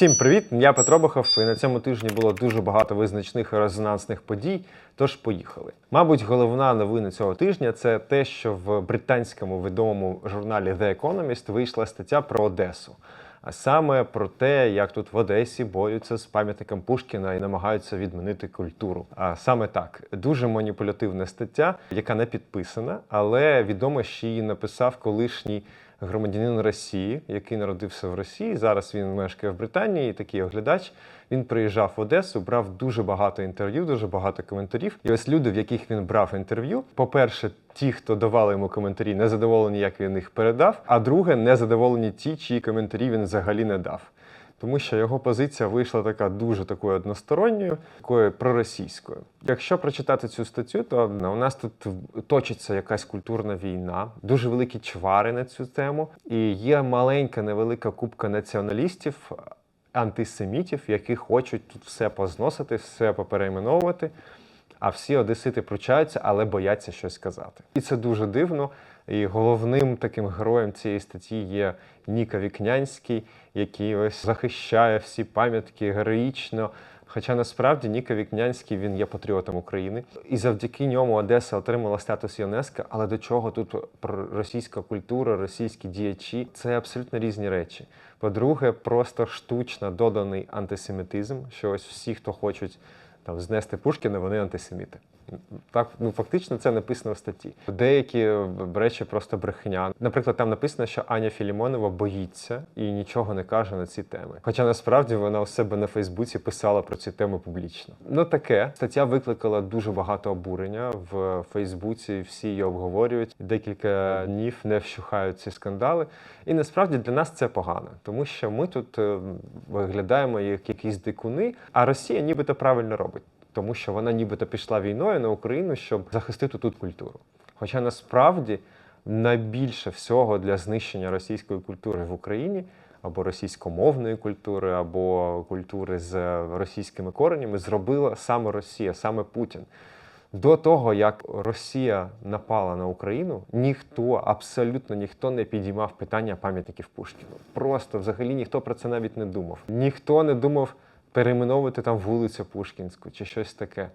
Всім привіт! Я Петро Бахов, і на цьому тижні було дуже багато визначних і резонансних подій. Тож поїхали. Мабуть, головна новина цього тижня це те, що в британському відомому журналі The Economist вийшла стаття про Одесу. А саме про те, як тут в Одесі борються з пам'ятником Пушкіна і намагаються відмінити культуру. А саме так, дуже маніпулятивна стаття, яка не підписана, але відомо, що її написав колишній громадянин Росії, який народився в Росії. Зараз він мешкає в Британії, такий оглядач. Він приїжджав в Одесу, брав дуже багато інтерв'ю, дуже багато коментарів. І ось люди, в яких він брав інтерв'ю, по-перше, ті, хто давали йому коментарі, не задоволені, як він їх передав. А друге, не задоволені ті, чиї коментарі він взагалі не дав. Тому що його позиція вийшла така дуже такою односторонньою, такою проросійською. Якщо прочитати цю статтю, то у нас тут точиться якась культурна війна, дуже великі чвари на цю тему, і є маленька невелика купка націоналістів, антисемітів, які хочуть тут все позносити, все поперейменовувати. А всі одесити пручаються, але бояться щось сказати. І це дуже дивно. І головним таким героєм цієї статті є Ніка Вікнянський, який ось захищає всі пам'ятки героїчно. Хоча насправді Ніка Вікнянський він є патріотом України, і завдяки ньому Одеса отримала статус ЮНЕСКО. Але до чого тут російська культура, російські діячі це абсолютно різні речі. По-друге, просто штучно доданий антисемітизм, що ось всі, хто хочуть там знести Пушкіна, вони антисеміти. Так, ну фактично це написано в статті. Деякі речі просто брехня. Наприклад, там написано, що Аня Філімонова боїться і нічого не каже на ці теми. Хоча насправді вона у себе на Фейсбуці писала про ці теми публічно. Ну таке стаття викликала дуже багато обурення в Фейсбуці. Всі її обговорюють. Декілька днів не вщухають ці скандали. І насправді для нас це погано, тому що ми тут е, виглядаємо як якісь дикуни, а Росія нібито правильно робить тому що вона нібито пішла війною на Україну, щоб захистити тут культуру. Хоча насправді найбільше всього для знищення російської культури в Україні або російськомовної культури, або культури з російськими коренями зробила саме Росія, саме Путін. До того, як Росія напала на Україну, ніхто, абсолютно ніхто не підіймав питання пам'ятників Пушкіну. Просто взагалі ніхто про це навіть не думав. Ніхто не думав перейменовувати там вулицю Пушкінську чи щось таке.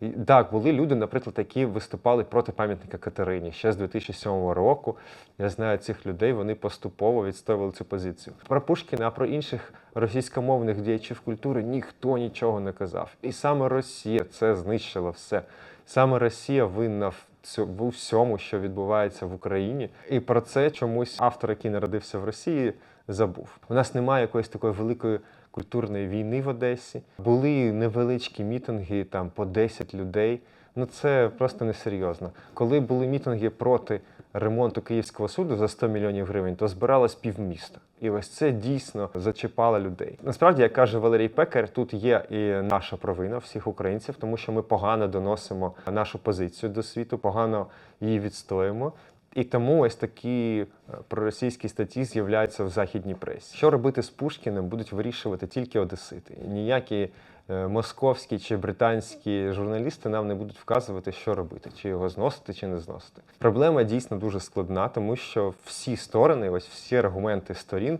І, Так, були люди, наприклад, які виступали проти пам'ятника Катерині ще з 2007 року. Я знаю цих людей, вони поступово відстоювали цю позицію. Про Пушкіна, а про інших російськомовних діячів культури ніхто нічого не казав. І саме Росія це знищила все. Саме Росія винна в в всьому, що відбувається в Україні. І про це чомусь автор, який народився в Росії, забув. У нас немає якоїсь такої великої культурної війни в Одесі. Були невеличкі мітинги там по 10 людей. Ну це просто несерйозно. Коли були мітинги проти ремонту Київського суду за 100 мільйонів гривень, то збиралось півміста. І ось це дійсно зачіпало людей. Насправді, як каже Валерій Пекар, тут є і наша провина всіх українців, тому що ми погано доносимо нашу позицію до світу, погано її відстоїмо. І тому ось такі е, проросійські статті з'являються в західній пресі. Що робити з Пушкіним, будуть вирішувати тільки одесити. Ніякі е, московські чи британські журналісти нам не будуть вказувати, що робити, чи його зносити, чи не зносити. Проблема дійсно дуже складна, тому що всі сторони, ось всі аргументи сторін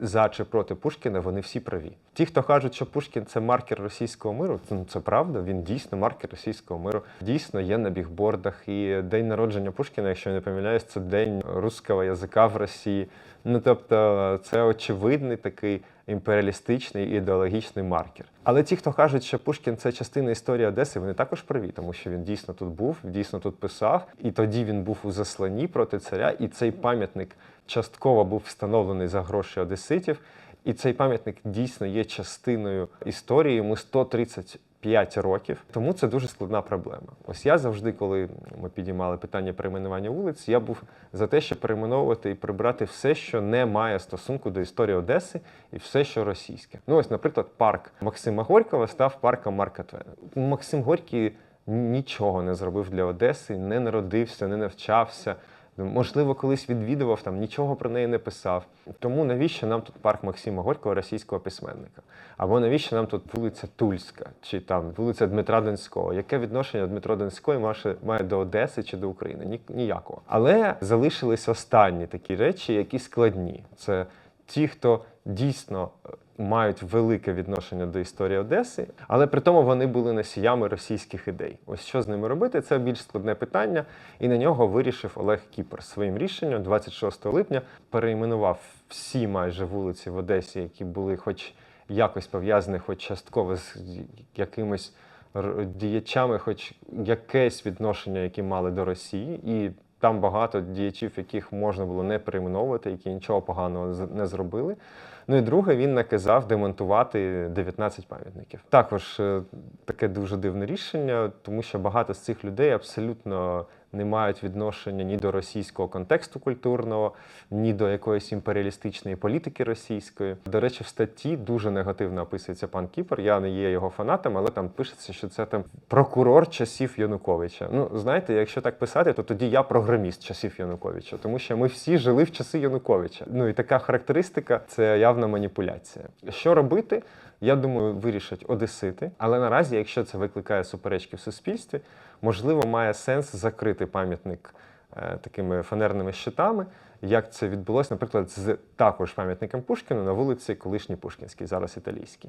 за чи проти Пушкіна, вони всі праві. Ті, хто кажуть, що Пушкін це маркер російського миру, це, це правда. Він дійсно маркер російського миру. Дійсно є на бігбордах. І день народження Пушкіна, якщо я не помиляюсь, це день руського язика в Росії. Ну тобто, це очевидний такий імперіалістичний ідеологічний маркер. Але ті, хто кажуть, що Пушкін це частина історії Одеси, вони також праві, тому що він дійсно тут був, дійсно тут писав, і тоді він був у засланні проти царя, і цей пам'ятник частково був встановлений за гроші одеситів. І цей пам'ятник дійсно є частиною історії. Йому 135 років, тому це дуже складна проблема. Ось я завжди, коли ми підіймали питання перейменування вулиць, я був за те, щоб перейменовувати і прибрати все, що не має стосунку до історії Одеси, і все, що російське. Ну ось, наприклад, парк Максима Горького став парком Марка Твена. Максим Горький нічого не зробив для Одеси, не народився, не навчався. Можливо, колись відвідував там, нічого про неї не писав. Тому навіщо нам тут парк Максима Горького, російського письменника? Або навіщо нам тут вулиця Тульська, чи там вулиця Дмитра Донського? Яке відношення Дмитро Донської має до Одеси чи до України? Ніякого. Але залишились останні такі речі, які складні. Це ті, хто дійсно е, мають велике відношення до історії Одеси, але при тому вони були носіями російських ідей. Ось що з ними робити, це більш складне питання, і на нього вирішив Олег Кіпер своїм рішенням 26 липня перейменував всі майже вулиці в Одесі, які були хоч якось пов'язані, хоч частково з якимось р- діячами, хоч якесь відношення, які мали до Росії, і там багато діячів, яких можна було не перейменовувати, які нічого поганого не зробили. Ну і друге, він наказав демонтувати 19 пам'ятників. Також е, таке дуже дивне рішення, тому що багато з цих людей абсолютно не мають відношення ні до російського контексту культурного, ні до якоїсь імперіалістичної політики російської. До речі, в статті дуже негативно описується пан Кіпер. Я не є його фанатом, але там пишеться, що це там прокурор часів Януковича. Ну знаєте, якщо так писати, то тоді я програміст часів Януковича, тому що ми всі жили в часи Януковича. Ну і така характеристика це явна маніпуляція. Що робити? Я думаю, вирішать одесити. Але наразі, якщо це викликає суперечки в суспільстві, можливо, має сенс закрити пам'ятник е, такими фанерними щитами, як це відбулося, наприклад, з також пам'ятником Пушкіну на вулиці колишній Пушкінській, зараз італійській.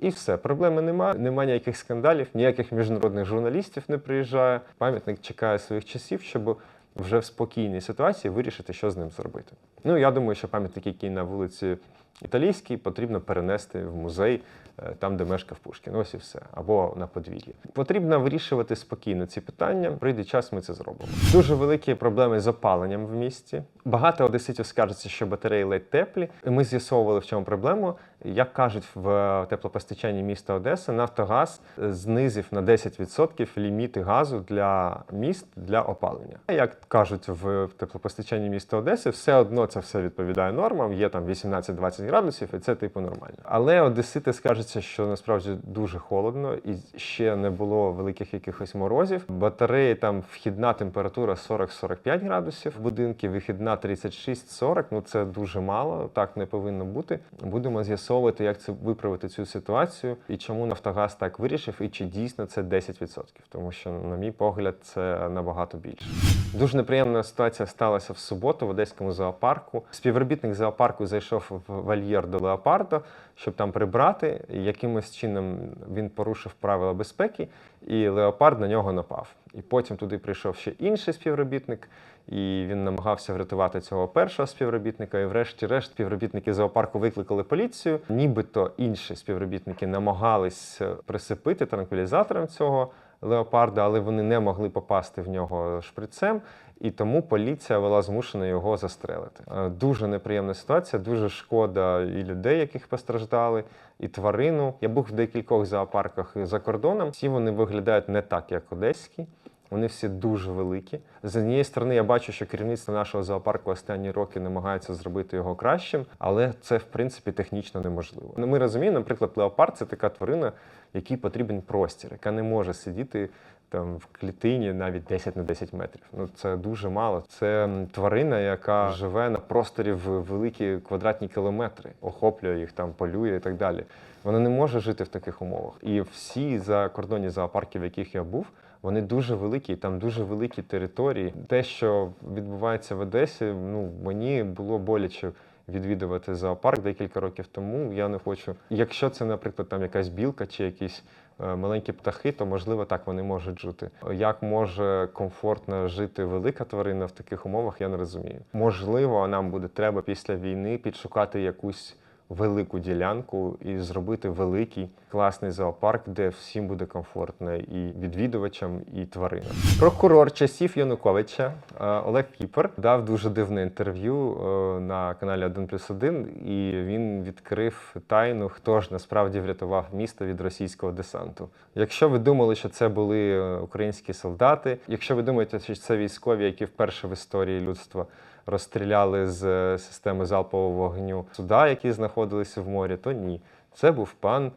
І все, проблеми нема, нема ніяких скандалів, ніяких міжнародних журналістів не приїжджає. Пам'ятник чекає своїх часів, щоб вже в спокійній ситуації вирішити, що з ним зробити. Ну я думаю, що пам'ятник, який на вулиці Італійський, потрібно перенести в музей, е, там, де мешкав Пушкін. Ось і все, або на подвір'ї. Потрібно вирішувати спокійно ці питання. Прийде час, ми це зробимо. Дуже великі проблеми з опаленням в місті. Багато одеситів скаржаться, що батареї ледь теплі. І Ми з'ясовували, в чому проблему. Як кажуть в теплопостачанні міста Одеса, Нафтогаз знизив на 10% ліміти газу для міст для опалення. Як кажуть в теплопостачанні міста Одеси, все одно це все відповідає нормам. Є там 18-20 градусів, і це типу нормально. Але одесити скажуться, що насправді дуже холодно і ще не було великих якихось морозів. Батареї там вхідна температура 40-45 градусів, будинки вихідна 36-40, Ну це дуже мало, так не повинно бути. Будемо з'ясовувати, як це виправити цю ситуацію і чому Нафтогаз так вирішив, і чи дійсно це 10%. Тому що, на мій погляд, це набагато більше. Дуже неприємна ситуація сталася в суботу в одеському зоопарку. Співробітник зоопарку зайшов в вольєр до леопарда, щоб там прибрати. Якимось чином він порушив правила безпеки, і леопард на нього напав. І потім туди прийшов ще інший співробітник, і він намагався врятувати цього першого співробітника. І, врешті-решт, співробітники зоопарку викликали поліцію. Нібито інші співробітники намагались е, присипити транквілізатором цього леопарда, але вони не могли попасти в нього шприцем, і тому поліція була змушена його застрелити. Е, Дуже неприємна ситуація, дуже шкода і людей, яких постраждали, і тварину. Я був в декількох зоопарках за кордоном. Всі вони виглядають не так, як одеські. Вони всі дуже великі. З однієї сторони, я бачу, що керівництво нашого зоопарку останні роки намагається зробити його кращим, але це в принципі технічно неможливо. Ну, ми розуміємо, наприклад, леопард це така тварина, якій потрібен простір, яка не може сидіти там в клітині навіть 10 на 10 метрів. Ну це дуже мало. Це тварина, яка живе на просторі в великі квадратні кілометри, охоплює їх там, полює і так далі. Вона не може жити в таких умовах. І всі закордонні зоопарки, в яких я був, вони дуже великі, там дуже великі території. Те, що відбувається в Одесі, ну мені було боляче відвідувати зоопарк декілька років тому. Я не хочу. Якщо це, наприклад, там якась білка чи якісь е, маленькі птахи, то можливо так вони можуть жити. Як може комфортно жити велика тварина в таких умовах, я не розумію. Можливо, нам буде треба після війни підшукати якусь велику ділянку і зробити великий класний зоопарк, де всім буде комфортно і відвідувачам, і тваринам. Прокурор часів Януковича е, Олег Кіпер дав дуже дивне інтерв'ю е, на каналі 1 плюс 1, і він відкрив тайну, хто ж насправді врятував місто від російського десанту. Якщо ви думали, що це були е, українські солдати, якщо ви думаєте, що це військові, які вперше в історії людства розстріляли з е, системи залпового вогню суда, які знаходилися в морі, то ні. Це був пан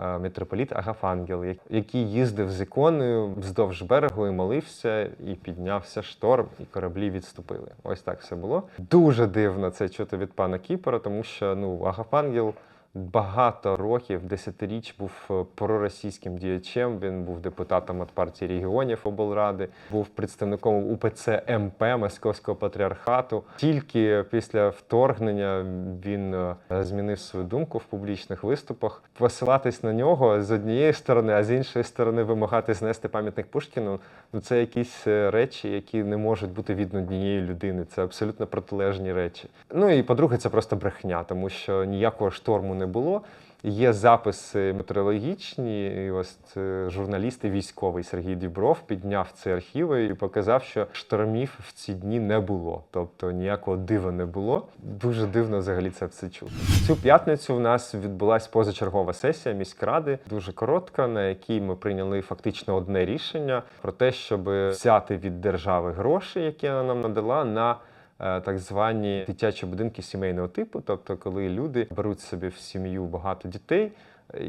е, митрополіт Агафангел, який їздив з іконою вздовж берегу і молився, і піднявся шторм, і кораблі відступили. Ось так все було. Дуже дивно це чути від пана Кіпера, тому що ну Агафангел багато років, десятиріч був е, проросійським діячем. Він був депутатом від партії регіонів облради, був представником УПЦ МП Московського патріархату. Тільки після вторгнення він е, змінив свою думку в публічних виступах. Посилатись на нього з однієї сторони, а з іншої сторони вимагати знести пам'ятник Пушкіну. Ну це якісь е, речі, які не можуть бути від однієї людини. Це абсолютно протилежні речі. Ну і по-друге, це просто брехня, тому що ніякого шторму не було. Є записи метеорологічні, і ось е, журналіст і військовий Сергій Дібров підняв ці архіви і показав, що штормів в ці дні не було, тобто ніякого дива не було. Дуже дивно взагалі це все чути. Цю п'ятницю в нас відбулася позачергова сесія міськради, дуже коротка, на якій ми прийняли фактично одне рішення про те, щоб взяти від держави гроші, які вона нам надала, на так звані дитячі будинки сімейного типу, тобто, коли люди беруть собі в сім'ю багато дітей,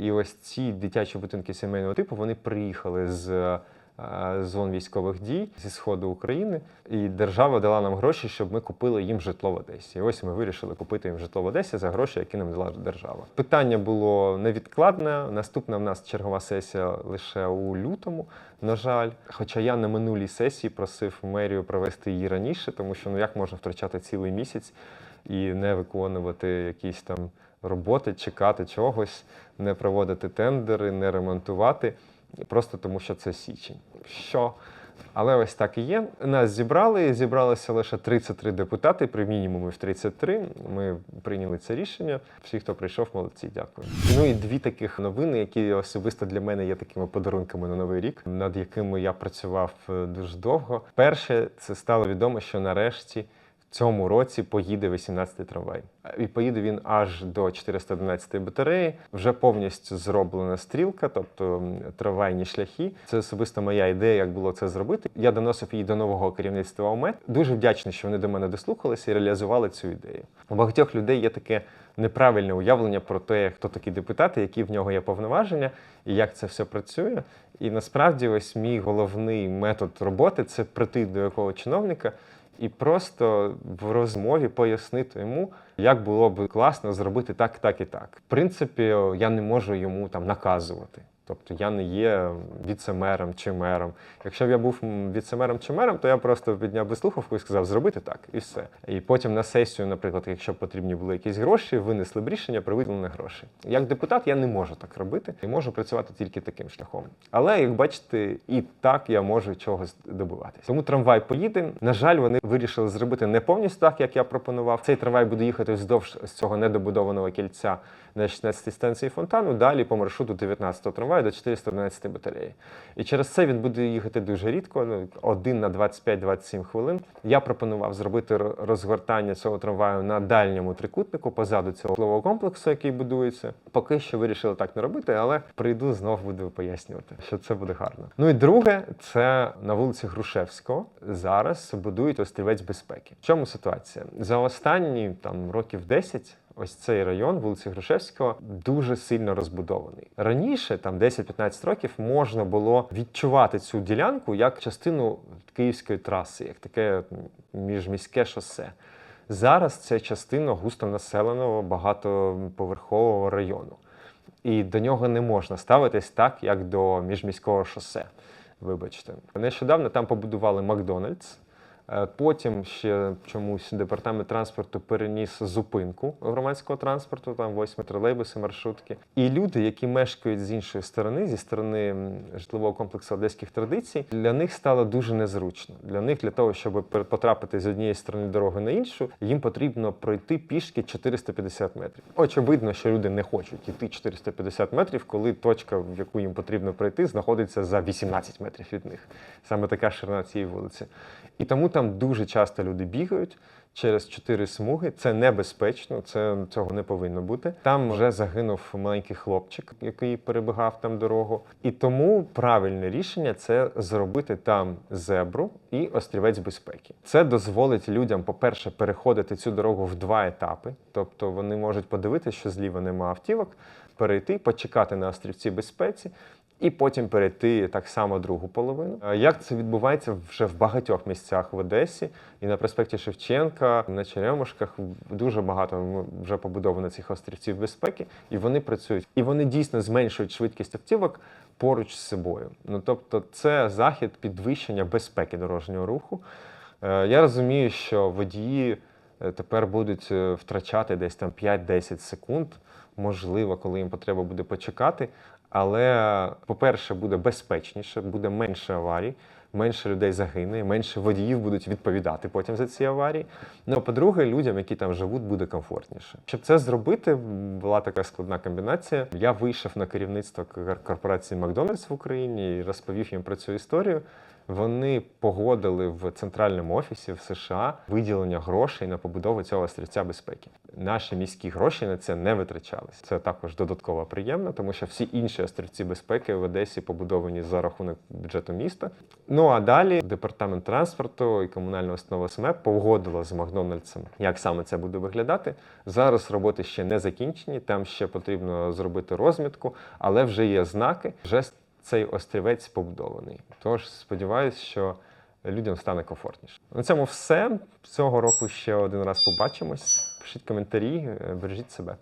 і ось ці дитячі будинки сімейного типу вони приїхали з е, зон військових дій зі сходу України, і держава дала нам гроші, щоб ми купили їм житло в Одесі. І ось ми вирішили купити їм житло в Одесі за гроші, які нам дала держава. Питання було невідкладне. Наступна в нас чергова сесія лише у лютому. На жаль, хоча я на минулій сесії просив мерію провести її раніше, тому що ну як можна втрачати цілий місяць і не виконувати якісь там роботи, чекати чогось, не проводити тендери, не ремонтувати, просто тому що це січень. Що? Але ось так і є. Нас зібрали, зібралося лише 33 депутати, при мінімумі в 33. Ми прийняли це рішення. Всі, хто прийшов, молодці, дякую. Ну і дві таких новини, які особисто для мене є такими подарунками на новий рік, над якими я працював е, дуже довго. Перше, це стало відомо, що нарешті. Цьому році поїде 18-й трамвай. І поїде він аж до 411-ї батареї. Вже повністю зроблена стрілка, тобто трамвайні шляхи. Це особисто моя ідея, як було це зробити. Я доносив її до нового керівництва ОМЕД. Дуже вдячний, що вони до мене дослухалися і реалізували цю ідею. У багатьох людей є таке неправильне уявлення про те, хто такі депутати, які в нього є повноваження і як це все працює. І насправді, ось мій головний метод роботи це прийти до якого чиновника і просто в розмові пояснити йому, як було б класно зробити так, так і так. В принципі, я не можу йому там наказувати. Тобто я не є віце-мером чи мером. Якщо б я був віце-мером чи мером, то я просто підняв би слухавку і сказав зробити так, і все. І потім на сесію, наприклад, якщо потрібні були якісь гроші, винесли б рішення про виділення грошей. Як депутат я не можу так робити і можу працювати тільки таким шляхом. Але як бачите, і так я можу чогось добиватися. Тому трамвай поїде. На жаль, вони вирішили зробити не повністю так, як я пропонував. Цей трамвай буде їхати вздовж з цього недобудованого кільця на 16 станції фонтану, далі по маршруту 19 трамваю до 411 батареї. І через це він буде їхати дуже рідко, ну, один на 25-27 хвилин. Я пропонував зробити розгортання цього трамваю на дальньому трикутнику позаду цього житлового комплексу, який будується. Поки що вирішили так не робити, але прийду знов буду пояснювати, що це буде гарно. Ну і друге, це на вулиці Грушевського. Зараз будують острівець безпеки. В чому ситуація? За останні там років 10 Ось цей район вулиці Грушевського дуже сильно розбудований. Раніше, там 10-15 років, можна було відчувати цю ділянку як частину київської траси, як таке міжміське шосе. Зараз це частина густонаселеного багатоповерхового району. І до нього не можна ставитись так, як до міжміського шосе. Вибачте, нещодавно там побудували Макдональдс. Е, Потім ще чомусь департамент транспорту переніс зупинку громадського транспорту, там восьми тролейбуси, маршрутки. І люди, які мешкають з іншої сторони, зі сторони житлового комплексу одеських традицій, для них стало дуже незручно. Для них для того, щоб потрапити з однієї сторони дороги на іншу, їм потрібно пройти пішки 450 метрів. Очевидно, що люди не хочуть йти 450 метрів, коли точка, в яку їм потрібно пройти, знаходиться за 18 метрів від них. Саме така ширина цієї вулиці. І тому там дуже часто люди бігають через чотири смуги. Це небезпечно, це цього не повинно бути. Там вже загинув маленький хлопчик, який перебігав там дорогу. І тому правильне рішення це зробити там зебру і острівець безпеки. Це дозволить людям, по-перше, переходити цю дорогу в два етапи. Тобто вони можуть подивитися, що зліва нема автівок, перейти, почекати на острівці безпеці. І потім перейти так само другу половину. Е, Як це відбувається вже в багатьох місцях в Одесі і на проспекті Шевченка, на Черемушках дуже багато вже побудовано цих острівців безпеки, і вони працюють. І вони дійсно зменшують швидкість автівок поруч з собою. Ну тобто, це захід підвищення безпеки дорожнього руху. Е, Я розумію, що водії тепер будуть е, втрачати десь там 5-10 секунд, можливо, коли їм потреба буде почекати. Але, по-перше, буде безпечніше, буде менше аварій, менше людей загине, менше водіїв будуть відповідати потім за ці аварії. Ну, а по-друге, людям, які там живуть, буде комфортніше. Щоб це зробити, була така складна комбінація. Я вийшов на керівництво кор- корпорації Макдональдс в Україні і розповів їм про цю історію. Вони погодили в центральному офісі в США виділення грошей на побудову цього острівця безпеки. Наші міські гроші на це не витрачалися. Це також додатково приємно, тому що всі інші острівці безпеки в Одесі побудовані за рахунок бюджету міста. Ну а далі департамент транспорту і комунальна установа СМЕП погодила з Макдональдсом, як саме це буде виглядати. Зараз роботи ще не закінчені, там ще потрібно зробити розмітку, але вже є знаки. Вже цей острівець побудований. Тож сподіваюся, що людям стане комфортніше. На цьому все. Цього року ще один раз побачимось. Пишіть коментарі, е, бережіть себе.